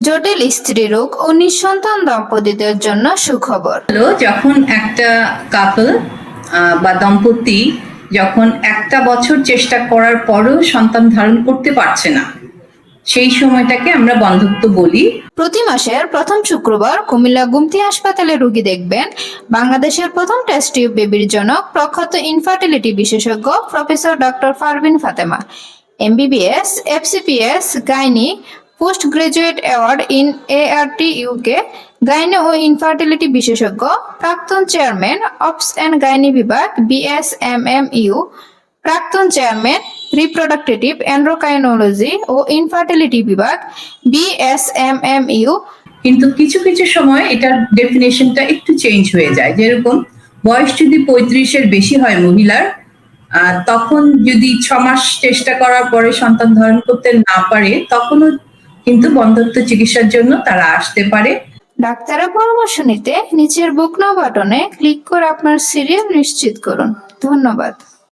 জটিল স্ত্রী রোগ ও নিঃসন্তান দম্পতিদের জন্য সুখবর। হলো যখন একটা কাপল বা দম্পতি যখন একটা বছর চেষ্টা করার পরেও সন্তান ধারণ করতে পারছে না সেই সময়টাকে আমরা বন্ধুত্ব বলি। প্রতি মাসের প্রথম শুক্রবার কুমিল্লা গুমতি হাসপাতালে রোগী দেখবেন বাংলাদেশের প্রথম টেস্ট টিউব বেবির জনক প্রখ্যাত ইনফার্টিলিটি বিশেষজ্ঞ professor doctor Farbin Fatema. MBBS FCPS gynae post graduate award in ART UK gynae O infertility বিশেষজ্ঞ, প্রাক্তন চেয়ারম্যান, অপস অ্যান্ড গাইনি বিভাগ বিএসএমএমইউ প্রাক্তন চেয়ারম্যান রিপ্রোডাক্টিভ অ্যান্ড্রোকাইনোলজি ও ইনফার্টিলিটি বিভাগ বিএসএমএমইউ কিন্তু কিছু কিছু সময় এটার ডেফিনেশনটা একটু চেঞ্জ হয়ে যায়। যেরকম বয়স যদি পঁয়ত্রিশের বেশি হয় মহিলার তখন যদি ছ মাস চেষ্টা করার পরে সন্তান ধারণ করতে না পারে, তখনও কিন্তু বন্ধত্ব চিকিৎসার জন্য তারা আসতে পারে। ডাক্তারের পরামর্শ নিতে নিচের বুক বাটনে ক্লিক করে আপনার সিরিয়াল নিশ্চিত করুন। ধন্যবাদ।